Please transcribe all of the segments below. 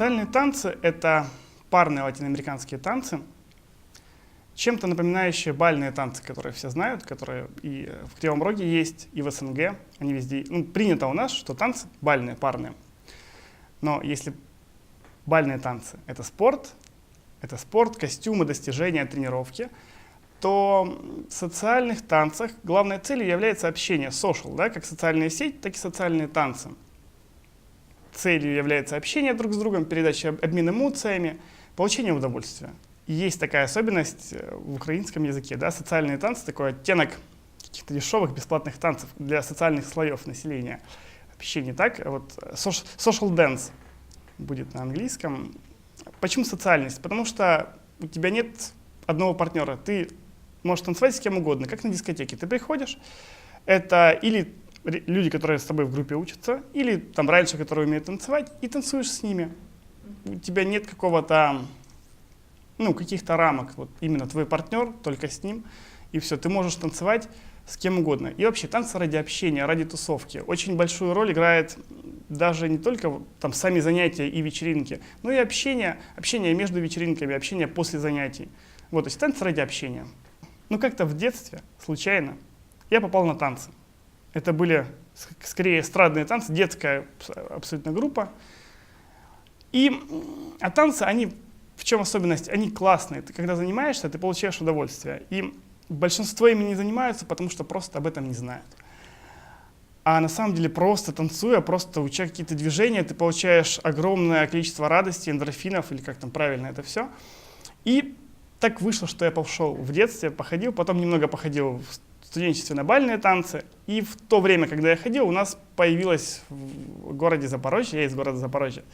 Социальные танцы — это парные латиноамериканские танцы, чем-то напоминающие бальные танцы, которые все знают, которые и в Кривом Роге есть, и в СНГ, они везде. Ну, принято у нас, что танцы бальные, парные. Но если бальные танцы — это спорт, это спорт, костюмы, достижения, тренировки, то в социальных танцах главной целью является общение, social, да, как социальная сеть, так и социальные танцы. Целью является общение друг с другом, передача, обмен эмоциями, получение удовольствия. И есть такая особенность э, в украинском языке, да, социальные танцы, такой оттенок каких-то дешевых бесплатных танцев для социальных слоев населения. Вообще не так. Вот social dance будет на английском. Почему социальность? Потому что у тебя нет одного партнера. Ты можешь танцевать с кем угодно, как на дискотеке. Ты приходишь, это или люди, которые с тобой в группе учатся, или там раньше, которые умеют танцевать, и танцуешь с ними. У тебя нет какого-то, ну, каких-то рамок. Вот именно твой партнер, только с ним, и все. Ты можешь танцевать с кем угодно. И вообще танцы ради общения, ради тусовки. Очень большую роль играет даже не только там сами занятия и вечеринки, но и общение, общение между вечеринками, общение после занятий. Вот, то есть танцы ради общения. Ну, как-то в детстве, случайно, я попал на танцы. Это были скорее эстрадные танцы, детская абсолютно группа. И, а танцы, они, в чем особенность? Они классные. Ты когда занимаешься, ты получаешь удовольствие. И большинство ими не занимаются, потому что просто об этом не знают. А на самом деле просто танцуя, просто уча какие-то движения, ты получаешь огромное количество радости, эндорфинов, или как там правильно это все. И так вышло, что я пошел в детстве, походил, потом немного походил студенчестве на бальные танцы. И в то время, когда я ходил, у нас появилось в городе Запорожье, я из города Запорожье,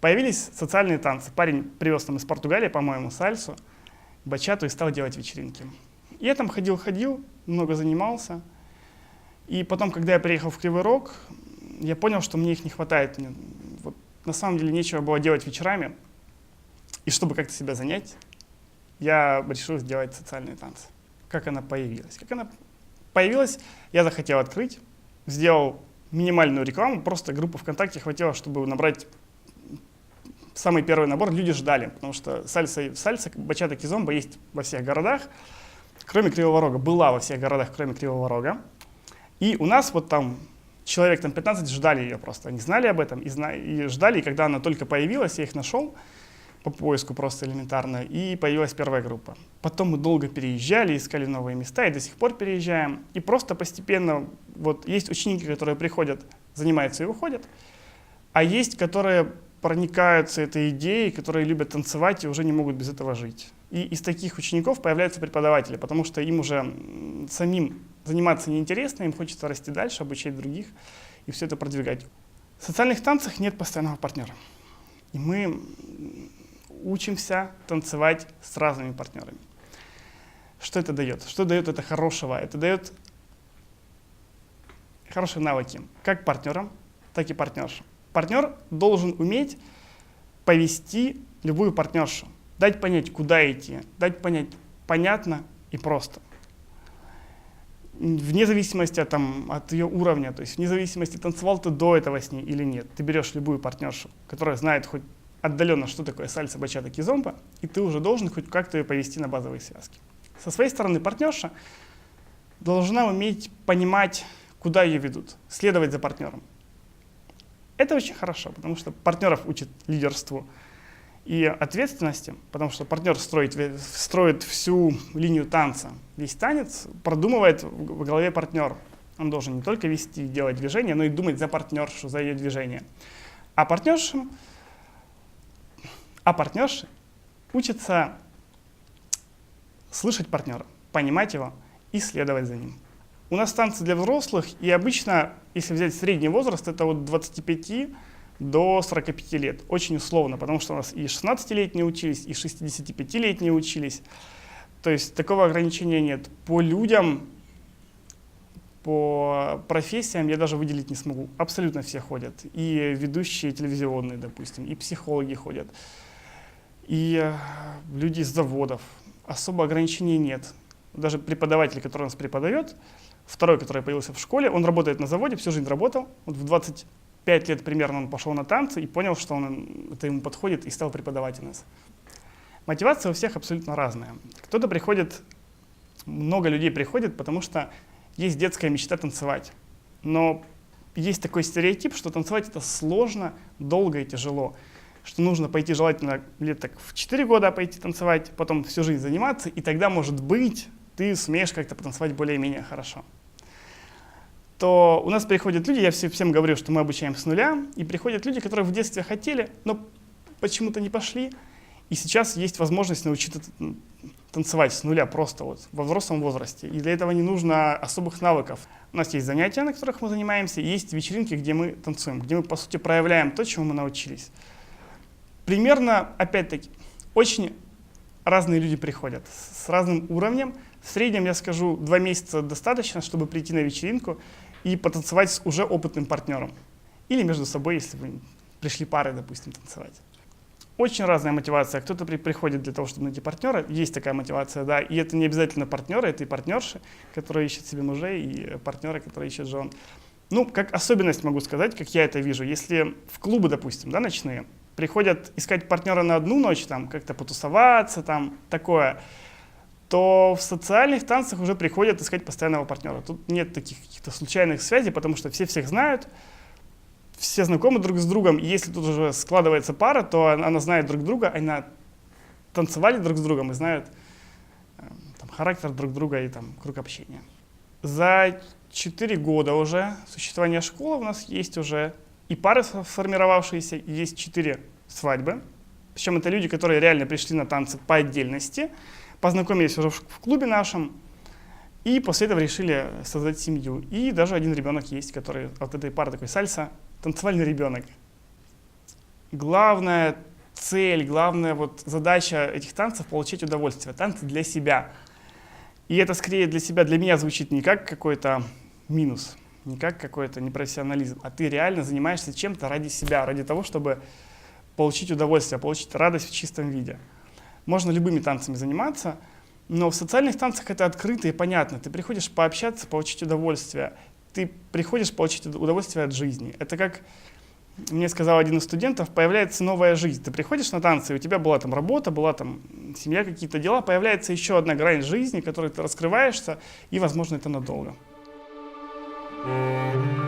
появились социальные танцы. Парень привез там из Португалии, по-моему, сальсу, бачату и стал делать вечеринки. Я там ходил-ходил, много занимался. И потом, когда я приехал в Кривой Рог, я понял, что мне их не хватает. Мне, вот, на самом деле нечего было делать вечерами. И чтобы как-то себя занять, я решил сделать социальные танцы. Как она появилась? Как она появилась, я захотел открыть, сделал минимальную рекламу, просто группу ВКонтакте хватило, чтобы набрать самый первый набор, люди ждали, потому что сальса, сальса бачата кизомба есть во всех городах, кроме Кривого Рога. Была во всех городах, кроме Кривого Рога. И у нас вот там человек там 15 ждали ее просто, они знали об этом и, зна и ждали, и когда она только появилась, я их нашел, по поиску просто элементарно, и появилась первая группа. Потом мы долго переезжали, искали новые места, и до сих пор переезжаем. И просто постепенно, вот есть ученики, которые приходят, занимаются и уходят, а есть, которые проникаются этой идеей, которые любят танцевать и уже не могут без этого жить. И из таких учеников появляются преподаватели, потому что им уже самим заниматься неинтересно, им хочется расти дальше, обучать других и все это продвигать. В социальных танцах нет постоянного партнера. И мы учимся танцевать с разными партнерами. Что это дает? Что дает это хорошего? Это дает хорошие навыки как партнерам, так и партнершам. Партнер должен уметь повести любую партнершу, дать понять, куда идти, дать понять понятно и просто. Вне зависимости от, там, от ее уровня, то есть вне зависимости, танцевал ты до этого с ней или нет, ты берешь любую партнершу, которая знает хоть отдаленно, что такое сальса, бачата, кизомба, и ты уже должен хоть как-то ее повести на базовые связки. Со своей стороны партнерша должна уметь понимать, куда ее ведут, следовать за партнером. Это очень хорошо, потому что партнеров учит лидерству и ответственности, потому что партнер строит, строит всю линию танца. Весь танец продумывает в голове партнер. Он должен не только вести, делать движение, но и думать за партнершу, за ее движение. А партнершам а партнерши учатся слышать партнера, понимать его и следовать за ним. У нас танцы для взрослых, и обычно, если взять средний возраст, это от 25 до 45 лет. Очень условно, потому что у нас и 16-летние учились, и 65-летние учились. То есть такого ограничения нет. По людям, по профессиям я даже выделить не смогу. Абсолютно все ходят. И ведущие телевизионные, допустим, и психологи ходят и э, люди из заводов. Особо ограничений нет. Даже преподаватель, который у нас преподает, второй, который появился в школе, он работает на заводе, всю жизнь работал. Вот в 20 пять лет примерно он пошел на танцы и понял, что он, это ему подходит и стал преподавать у нас. Мотивация у всех абсолютно разная. Кто-то приходит, много людей приходит, потому что есть детская мечта танцевать. Но есть такой стереотип, что танцевать это сложно, долго и тяжело. Что нужно пойти желательно лет так в 4 года пойти танцевать, потом всю жизнь заниматься, и тогда, может быть, ты сумеешь как-то потанцевать более-менее хорошо. То у нас приходят люди, я всем говорю, что мы обучаем с нуля, и приходят люди, которые в детстве хотели, но почему-то не пошли, и сейчас есть возможность научиться танцевать с нуля просто вот во взрослом возрасте. И для этого не нужно особых навыков. У нас есть занятия, на которых мы занимаемся, есть вечеринки, где мы танцуем, где мы, по сути, проявляем то, чему мы научились. Примерно, опять-таки, очень разные люди приходят с разным уровнем. В среднем, я скажу, два месяца достаточно, чтобы прийти на вечеринку и потанцевать с уже опытным партнером. Или между собой, если вы пришли парой, допустим, танцевать. Очень разная мотивация. Кто-то при, приходит для того, чтобы найти партнера. Есть такая мотивация, да. И это не обязательно партнеры, это и партнерши, которые ищут себе мужей, и партнеры, которые ищут жен. Ну, как особенность могу сказать, как я это вижу. Если в клубы, допустим, да, ночные, приходят искать партнера на одну ночь, там, как-то потусоваться, там, такое, то в социальных танцах уже приходят искать постоянного партнера. Тут нет таких каких-то случайных связей, потому что все всех знают, все знакомы друг с другом, и если тут уже складывается пара, то она знает друг друга, они танцевали друг с другом и знают э, там, характер друг друга и там, круг общения. За 4 года уже существования школы у нас есть уже и пары сформировавшиеся, есть 4 свадьбы. Причем это люди, которые реально пришли на танцы по отдельности, познакомились уже в клубе нашем, и после этого решили создать семью. И даже один ребенок есть, который от этой пары такой сальса танцевальный ребенок. Главная цель, главная вот задача этих танцев — получить удовольствие. Танцы для себя. И это скорее для себя, для меня звучит не как какой-то минус, не как какой-то непрофессионализм, а ты реально занимаешься чем-то ради себя, ради того, чтобы получить удовольствие, получить радость в чистом виде. Можно любыми танцами заниматься, но в социальных танцах это открыто и понятно. Ты приходишь пообщаться, получить удовольствие ты приходишь получить удовольствие от жизни. Это как мне сказал один из студентов, появляется новая жизнь. Ты приходишь на танцы, у тебя была там работа, была там семья, какие-то дела, появляется еще одна грань жизни, которой ты раскрываешься, и, возможно, это надолго. Música